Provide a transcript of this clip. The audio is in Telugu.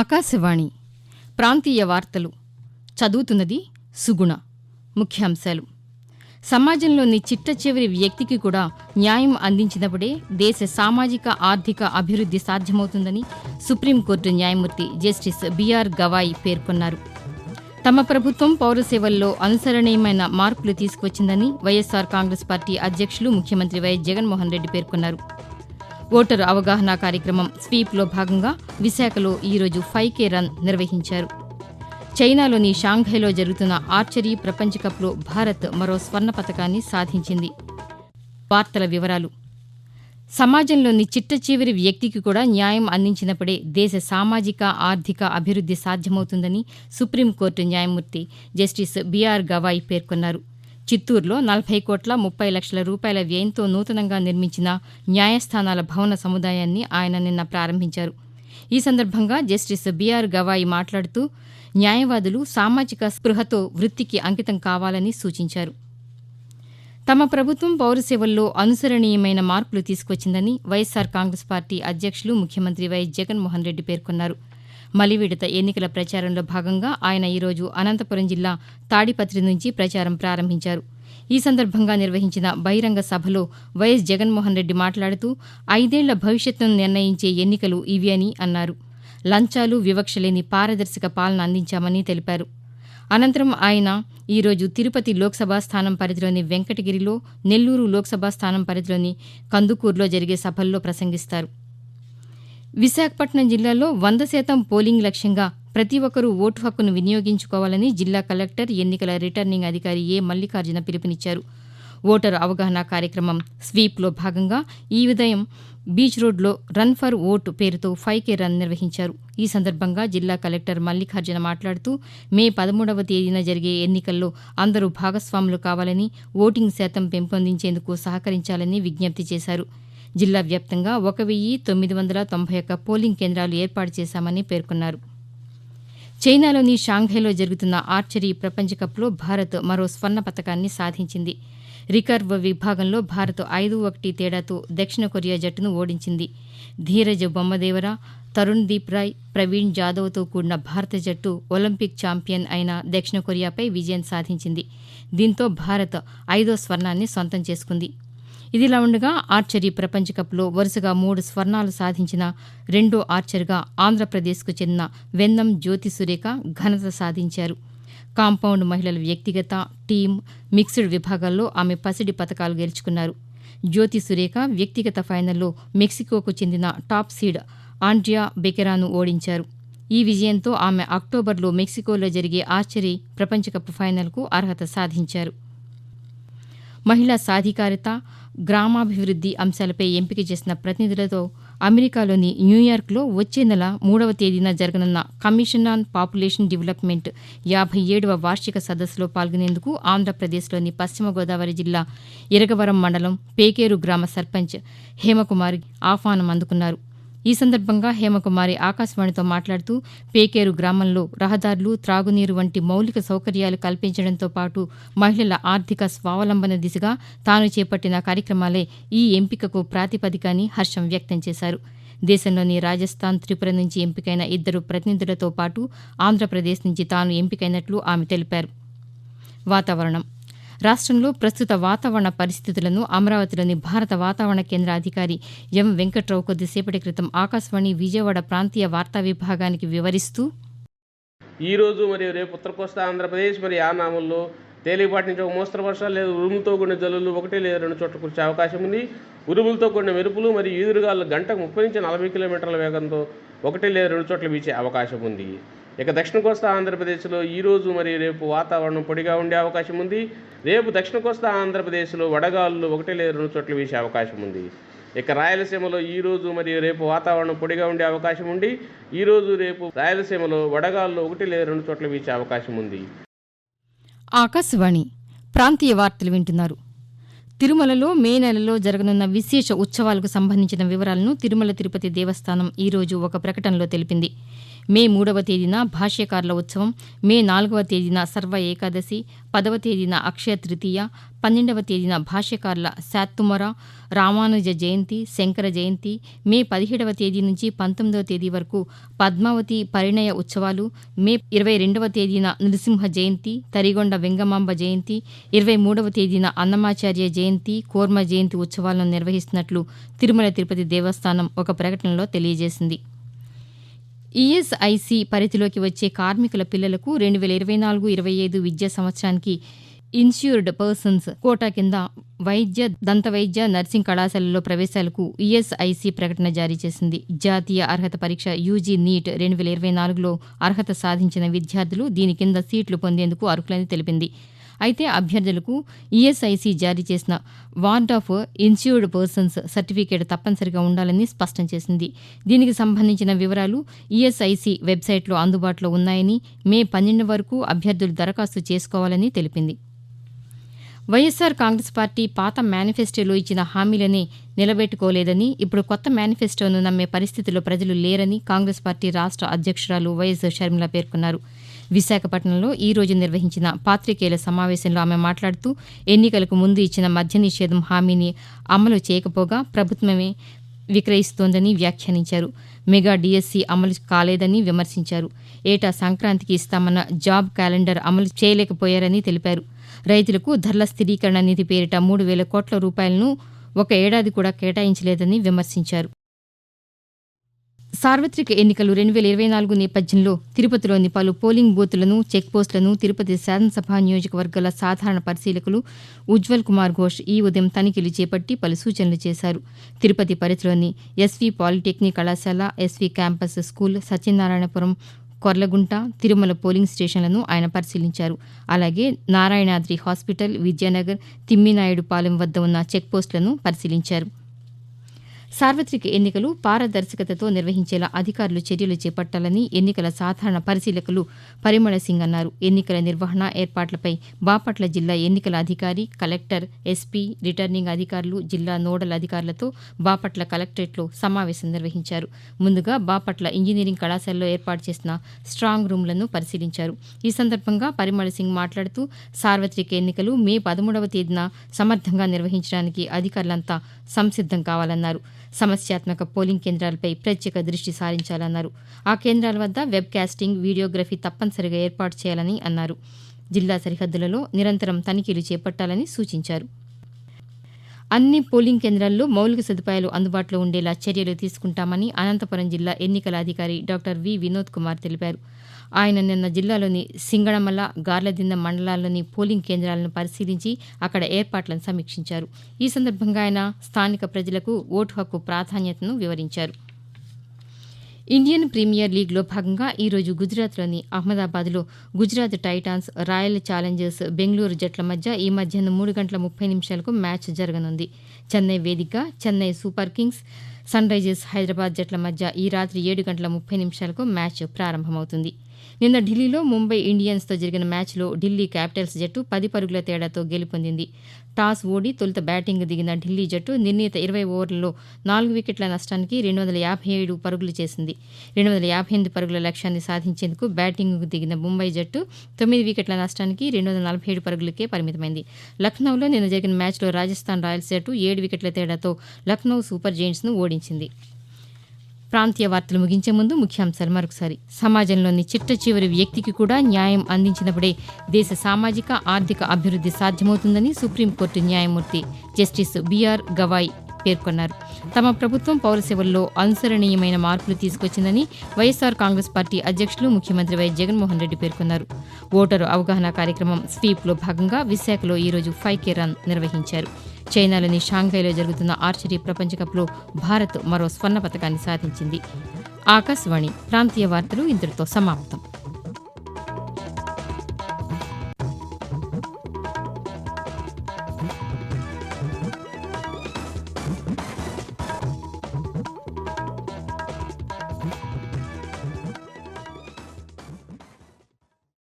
ఆకాశవాణి ప్రాంతీయ వార్తలు చదువుతున్నది సుగుణ ముఖ్యాంశాలు. సమాజంలోని చిట్ట చివరి వ్యక్తికి కూడా న్యాయం అందించినప్పుడే దేశ సామాజిక ఆర్థిక అభివృద్ధి సాధ్యమవుతుందని సుప్రీంకోర్టు న్యాయమూర్తి జస్టిస్ బీఆర్ గవాయ్ పేర్కొన్నారు. తమ ప్రభుత్వం పౌర సేవల్లో అనుసరణీయమైన మార్పులు తీసుకువచ్చిందని వైఎస్సార్ కాంగ్రెస్ పార్టీ అధ్యక్షులు ముఖ్యమంత్రి వైఎస్ జగన్మోహన్ రెడ్డి పేర్కొన్నారు. ఓటరు అవగాహన కార్యక్రమం స్వీప్లో భాగంగా విశాఖలో ఈరోజు ఫైవ్ కే రన్ నిర్వహించారు. చైనాలోని షాంఘైలో జరుగుతున్న ఆర్చరీ ప్రపంచ కప్లో భారత్ మరో స్వర్ణ పతకాన్ని సాధించింది. వార్తల వివరాలు. సమాజంలోని చిట్ట చివరి వ్యక్తికి కూడా న్యాయం అందించినప్పుడే దేశ సామాజిక ఆర్థిక అభివృద్ధి సాధ్యమవుతుందని సుప్రీంకోర్టు న్యాయమూర్తి జస్టిస్ బీఆర్ గవాయ్ పేర్కొన్నారు. చిత్తూరులో నలభై కోట్ల ముప్పై లక్షల రూపాయల వ్యయంతో నూతనంగా నిర్మించిన న్యాయస్థానాల భవన సముదాయాన్ని ఆయన నిన్న ప్రారంభించారు. ఈ సందర్భంగా జస్టిస్ బీఆర్ గవాయి మాట్లాడుతూ న్యాయవాదులు సామాజిక స్పృహతో వృత్తికి అంకితం కావాలని సూచించారు. తమ ప్రభుత్వం పౌరసేవల్లో అనుసరణీయమైన మార్పులు తీసుకొచ్చిందని వైఎస్సార్ కాంగ్రెస్ పార్టీ అధ్యక్షులు ముఖ్యమంత్రి వైఎస్ జగన్మోహన్ రెడ్డి పేర్కొన్నారు. మలివిడత ఎన్నికల ప్రచారంలో భాగంగా ఆయన ఈరోజు అనంతపురం జిల్లా తాడిపత్రి నుంచి ప్రచారం ప్రారంభించారు. ఈ సందర్భంగా నిర్వహించిన బహిరంగ సభలో వైఎస్ జగన్మోహన్ రెడ్డి మాట్లాడుతూ ఐదేళ్ళ భవిష్యత్తును నిర్ణయించే ఎన్నికలు ఇవి అని అన్నారు. లంచాలు వివక్ష లేని పారదర్శక పాలన అందించామని తెలిపారు. అనంతరం ఆయన ఈరోజు తిరుపతి లోక్సభ స్థానం పరిధిలోని వెంకటగిరిలో నెల్లూరు లోక్సభ స్థానం పరిధిలోని కందుకూరులో జరిగే సభల్లో ప్రసంగిస్తారు. విశాఖపట్నం జిల్లాలో వంద శాతం పోలింగ్ లక్ష్యంగా ప్రతి ఒక్కరూ ఓటు హక్కును వినియోగించుకోవాలని జిల్లా కలెక్టర్ ఎన్నికల రిటర్నింగ్ అధికారి ఏ మల్లికార్జున పిలుపునిచ్చారు. ఓటరు అవగాహన కార్యక్రమం స్వీప్లో భాగంగా ఈ ఉదయం బీచ్ రోడ్లో రన్ ఫర్ ఓటు పేరుతో ఫైవ్ కే రన్ నిర్వహించారు. ఈ సందర్భంగా జిల్లా కలెక్టర్ మల్లికార్జున మాట్లాడుతూ మే పదమూడవ తేదీన జరిగే ఎన్నికల్లో అందరూ భాగస్వాములు కావాలని ఓటింగ్ శాతం పెంపొందించేందుకు సహకరించాలని విజ్ఞప్తి చేశారు. జిల్లా వ్యాప్తంగా ఒక వెయ్యి తొమ్మిది వందల తొంభై ఒక్క పోలింగ్ కేంద్రాలు ఏర్పాటు చేశామని పేర్కొన్నారు. చైనాలోని షాంఘైలో జరుగుతున్న ఆర్చరీ ప్రపంచ కప్లో భారత్ మరో స్వర్ణ పతకాన్ని సాధించింది. రికర్వ్ విభాగంలో భారత్ ఐదు ఒకటి తేడాతో దక్షిణ కొరియా జట్టును ఓడించింది. ధీరజ్ బొమ్మదేవర తరుణ్ దీప్ రాయ్ ప్రవీణ్ జాదవ్తో కూడిన భారత జట్టు ఒలింపిక్ ఛాంపియన్ అయిన దక్షిణ కొరియాపై విజయం సాధించింది. దీంతో భారత్ ఐదో స్వర్ణాన్ని సొంతం చేసుకుంది. ఇదిలా ఉండగా ఆర్చరీ ప్రపంచ కప్లో వరుసగా మూడు స్వర్ణాలు సాధించిన రెండో ఆర్చర్గా ఆంధ్రప్రదేశ్కు చెందిన వెన్నం జ్యోతి సురేఖ ఘనత సాధించారు. కాంపౌండ్ మహిళల వ్యక్తిగత టీం మిక్స్డ్ విభాగాల్లో ఆమె పసిడి పతకాలు గెలుచుకున్నారు. జ్యోతి సురేఖ వ్యక్తిగత ఫైనల్లో మెక్సికోకు చెందిన టాప్ సీడ్ ఆండ్రియా బెకెరాను ఓడించారు. ఈ విజయంతో ఆమె అక్టోబర్లో మెక్సికోలో జరిగే ఆర్చరీ ప్రపంచ కప్ ఫైనల్కు అర్హత సాధించారు. మహిళా సాధికారత గ్రామాభివృద్ధి అంశాలపై ఎంపిక చేసిన ప్రతినిధులతో అమెరికాలోని న్యూయార్క్లో వచ్చే నెల మూడవ తేదీన జరగనున్న కమిషన్ ఆన్ పాపులేషన్ డెవలప్మెంట్ యాభై ఏడవ వార్షిక సదస్సులో పాల్గొనేందుకు ఆంధ్రప్రదేశ్లోని పశ్చిమ గోదావరి జిల్లా ఇరగవరం మండలం పేకేరు గ్రామ సర్పంచ్ హేమకుమారి ఆహ్వానం అందుకున్నారు. ఈ సందర్భంగా హేమకుమారి ఆకాశవాణితో మాట్లాడుతూ పేకేరు గ్రామంలో రహదారులు త్రాగునీరు వంటి మౌలిక సౌకర్యాలు కల్పించడంతో పాటు మహిళల ఆర్థిక స్వావలంబన దిశగా తాను చేపట్టిన కార్యక్రమాలే ఈ ఎంపికకు ప్రాతిపదిక అని హర్షం వ్యక్తం చేశారు. దేశంలోని రాజస్థాన్ త్రిపుర నుంచి ఎంపికైన ఇద్దరు ప్రతినిధులతో పాటు ఆంధ్రప్రదేశ్ నుంచి తాను ఎంపికైనట్లు ఆమె తెలిపారు. వాతావరణం రాష్ట్రంలో ప్రస్తుత వాతావరణ పరిస్థితులను అమరావతిలోని భారత వాతావరణ కేంద్ర అధికారి ఎం వెంకట్రావు కొద్దిసేపటి క్రితం ఆకాశవాణి విజయవాడ ప్రాంతీయ వార్తా విభాగానికి వివరిస్తూ ఈ రోజు మరియు రేపు ఉత్తర కోస్తా ఆంధ్రప్రదేశ్ మరియు ఆనాముల్లో తేలికపాటి నుంచి ఒక మోస్తరు వర్షాలు లేదా. ఉరుములతో కూడిన జల్లులు ఒకటి లేదా. రెండు చోట్ల కురిసే అవకాశం ఉంది. ఉరుములతో కూడిన మెరుపులు మరియు ఈదురుగాలు గంటకు ముప్పై నుంచి నలభై కిలోమీటర్ల వేగంతో ఒకటి లేదా. రెండు చోట్ల వీచే అవకాశం ఉంది. ఇక దక్షిణ కోస్తా ఆంధ్రప్రదేశ్లో ఈ రోజు మరియు రేపు వాతావరణం పొడిగా ఉండే అవకాశం ఉంది. రేపు దక్షిణ కోస్తా ఆంధ్రప్రదేశ్లో వడగాలులు ఒకటి లేదా రెండు చోట్ల వీసే అవకాశం ఉంది. ఇక రాయలసీమలో ఈ రోజు మరియు రేపు వాతావరణం పొడిగా ఉండే అవకాశం ఉండి ఈ రోజు రేపు రాయలసీమలో వడగాల్లో ఒకటి లేదా రెండు చోట్ల వీసే అవకాశం ఉంది. ఆకాశవాణి ప్రాంతీయ వార్తలు వింటున్నారు. తిరుమలలో మే నెలలో జరగనున్న విశేష ఉత్సవాలకు సంబంధించిన వివరాలను తిరుమల తిరుపతి దేవస్థానం ఈరోజు ఒక ప్రకటనలో తెలిపింది. మే మూడవ తేదీన భాష్యకారుల ఉత్సవం మే నాలుగవ తేదీన సర్వ ఏకాదశి పదవ తేదీన అక్షయ తృతీయ పన్నెండవ తేదీన భాష్యకారుల శాత్తుమర రామానుజ జయంతి శంకర జయంతి మే పదిహేడవ తేదీ నుంచి పంతొమ్మిదవ తేదీ వరకు పద్మావతి పరిణయ ఉత్సవాలు మే ఇరవై రెండవ తేదీన నృసింహ జయంతి తరిగొండ వెంగమాంబ జయంతి ఇరవై మూడవ తేదీన అన్నమాచార్య జయంతి కోర్మ జయంతి ఉత్సవాలను నిర్వహిస్తున్నట్లు తిరుమల తిరుపతి దేవస్థానం ఒక ప్రకటనలో తెలియజేసింది. ఈఎస్ఐసి పరిధిలోకి వచ్చే కార్మికుల పిల్లలకు రెండు వేల ఇరవై నాలుగు ఇరవై ఐదు విద్యా సంవత్సరానికి ఇన్స్యూర్డ్ పర్సన్స్ కోటా కింద వైద్య దంత వైద్య నర్సింగ్ కళాశాలలో ప్రవేశాలకు ఈఎస్ఐసి ప్రకటన జారీ చేసింది. జాతీయ అర్హత పరీక్ష యూజీ నీట్ రెండు వేల ఇరవై నాలుగులో అర్హత సాధించిన విద్యార్థులు దీని కింద సీట్లు పొందేందుకు అర్హులని తెలిపింది. అయితే అభ్యర్థులకు ఈఎస్ఐసి జారీ చేసిన ward of insured persons certificate తప్పనిసరిగా ఉండాలని స్పష్టం చేసింది. దీనికి సంబంధించిన వివరాలు ఈఎస్ఐసి వెబ్సైట్లో అందుబాటులో ఉన్నాయని మే పన్నెండు వరకు అభ్యర్థులు దరఖాస్తు చేసుకోవాలని తెలిపింది. వైఎస్సార్ కాంగ్రెస్ పార్టీ పాత మేనిఫెస్టోలో ఇచ్చిన హామీలనే నిలబెట్టుకోలేదని ఇప్పుడు కొత్త మేనిఫెస్టోను నమ్మే పరిస్థితిలో ప్రజలు లేరని కాంగ్రెస్ పార్టీ రాష్ట్ర అధ్యక్షురాలు వైఎస్ షర్మిల పేర్కొన్నారు. విశాఖపట్నంలో ఈ రోజు నిర్వహించిన పాతికేయుల సమావేశంలో ఆమె మాట్లాడుతూ ఎన్నికలకు ముందు ఇచ్చిన మద్య నిషేధం హామీని అమలు చేయకపోగా ప్రభుత్వమే విక్రయిస్తోందని వ్యాఖ్యానించారు. మెగా డిఎస్సి అమలు కాలేదని విమర్శించారు. ఏటా సంక్రాంతికి ఇస్తామన్న జాబ్ క్యాలెండర్ అమలు చేయలేకపోయారని తెలిపారు. రైతులకు ధరల స్థిరీకరణ నిధి పేరిట మూడు వేల కోట్ల రూపాయలను ఒక ఏడాది కూడా కేటాయించలేదని విమర్శించారు. సార్వత్రిక ఎన్నికలు రెండు వేల ఇరవై నాలుగు నేపథ్యంలో తిరుపతిలోని పలు పోలింగ్ బూత్లను చెక్పోస్టులను తిరుపతి శాసనసభ నియోజకవర్గాల సాధారణ పరిశీలకులు ఉజ్వల్ కుమార్ ఘోష్ ఈ ఉదయం తనిఖీలు చేపట్టి పలు సూచనలు చేశారు. తిరుపతి పరిధిలోని ఎస్వి పాలిటెక్నిక్ కళాశాల SV campus school Satyanarayanapuram Korlagunta Tirumala polling స్టేషన్లను ఆయన పరిశీలించారు. అలాగే నారాయణాద్రి హాస్పిటల్ విద్యానగర్ తిమ్మినాయుడుపాలెం వద్ద ఉన్న చెక్పోస్టులను పరిశీలించారు. సార్వత్రిక ఎన్నికలు పారదర్శకతతో నిర్వహించేలా అధికారులు చర్యలు చేపట్టాలని ఎన్నికల సాధారణ పరిశీలకులు పరిమళ సింగ్ అన్నారు. ఎన్నికల నిర్వహణ ఏర్పాట్లపై బాపట్ల జిల్లా ఎన్నికల అధికారి కలెక్టర్ ఎస్పీ రిటర్నింగ్ అధికారులు జిల్లా నోడల్ అధికారులతో బాపట్ల కలెక్టరేట్లో సమావేశం నిర్వహించారు. ముందుగా బాపట్ల ఇంజనీరింగ్ కళాశాలలో ఏర్పాటు చేసిన స్ట్రాంగ్ రూమ్లను పరిశీలించారు. ఈ సందర్భంగా పరిమళ సింగ్ మాట్లాడుతూ సార్వత్రిక ఎన్నికలు మే పదమూడవ తేదీన సమర్థంగా నిర్వహించడానికి అధికారులంతా సంసిద్దం కావాలన్నారు. సమస్యాత్మక పోలింగ్ కేంద్రాలపై ప్రత్యేక దృష్టి సారించాలన్నారు. ఆ కేంద్రాల వద్ద వెబ్ కాస్టింగ్ వీడియోగ్రఫీ తప్పనిసరిగా ఏర్పాటు చేయాలని అన్నారు. జిల్లా సరిహద్దులలో నిరంతరం తనిఖీలు చేపట్టాలని సూచించారు. అన్ని పోలింగ్ కేంద్రాల్లో మౌలిక సదుపాయాలు అందుబాటులో ఉండేలా చర్యలు తీసుకుంటామని అనంతపురం జిల్లా ఎన్నికల అధికారి డాక్టర్ వి వినోద్ కుమార్ తెలిపారు. ఆయన నిన్న జిల్లాలోని సింగళమల గార్లదిన్న మండలాల్లోని పోలింగ్ కేంద్రాలను పరిశీలించి అక్కడ ఏర్పాట్లను సమీక్షించారు. ఈ సందర్భంగా ఆయన స్థానిక ప్రజలకు ఓటు హక్కు ప్రాధాన్యతను వివరించారు. ఇండియన్ ప్రీమియర్ లీగ్లో భాగంగా ఈరోజు గుజరాత్లోని అహ్మదాబాద్లో Gujarat Titans Royal Challengers Bengaluru జట్ల మధ్య ఈ మధ్యాహ్నం మూడు గంటల ముప్పై నిమిషాలకు మ్యాచ్ జరగనుంది. చెన్నై వేదిక Chennai Super Kings Sunrisers Hyderabad జట్ల మధ్య ఈ రాత్రి ఏడు గంటల ముప్పై నిమిషాలకు మ్యాచ్ ప్రారంభమవుతుంది. నిన్న ఢిల్లీలో ముంబై ఇండియన్స్తో జరిగిన మ్యాచ్లో ఢిల్లీ క్యాపిటల్స్ జట్టు పది పరుగుల తేడాతో గెలుపొందింది. టాస్ ఓడి తొలుత బ్యాటింగ్ దిగిన ఢిల్లీ జట్టు నిర్ణీత ఇరవై ఓవర్లలో నాలుగు వికెట్ల నష్టానికి రెండు వందల యాభై ఏడు పరుగులు చేసింది. రెండు వందల యాభై ఎనిమిది పరుగుల లక్ష్యాన్ని సాధించేందుకు బ్యాటింగ్కు దిగిన ముంబై జట్టు తొమ్మిది వికెట్ల నష్టానికి రెండు వందల నలభై ఏడు పరుగులకే పరిమితమైంది. లక్నోలో నిన్న జరిగిన మ్యాచ్లో రాజస్థాన్ రాయల్స్ జట్టు ఏడు వికెట్ల తేడాతో లక్నో సూపర్ జెయింట్స్ను ఓడించింది. ప్రాంతీయ వార్తలు ముగించే ముందు ముఖ్యాంశాలు మరొకసారి. సమాజంలోని చిట్ట చివరి వ్యక్తికి కూడా న్యాయం అందించినప్పుడే దేశ సామాజిక ఆర్థిక అభివృద్ధి సాధ్యమవుతుందని సుప్రీంకోర్టు న్యాయమూర్తి జస్టిస్ బీఆర్ గవాయ్ పేర్కొన్నారు. తమ ప్రభుత్వం పౌర సేవల్లో అనుసరణీయమైన మార్పులు తీసుకొచ్చిందని వైఎస్ఆర్ కాంగ్రెస్ పార్టీ అధ్యక్షులు ముఖ్యమంత్రి వై. జగన్మోహన్ రెడ్డి పేర్కొన్నారు. ఓటరు అవగాహన కార్యక్రమం స్వీప్లో భాగంగా విశాఖలో ఈరోజు ఫైవ్ కే రన్ నిర్వహించారు. చైనాలోని షాంఘైలో జరుగుతున్న ఆర్చరీ ప్రపంచ కప్లో భారత్ మరో స్వర్ణ పథకాన్ని సాధించింది. ఆకాశవాణి ప్రాంతీయ వార్తలు ఇంతటితో సమాప్తం.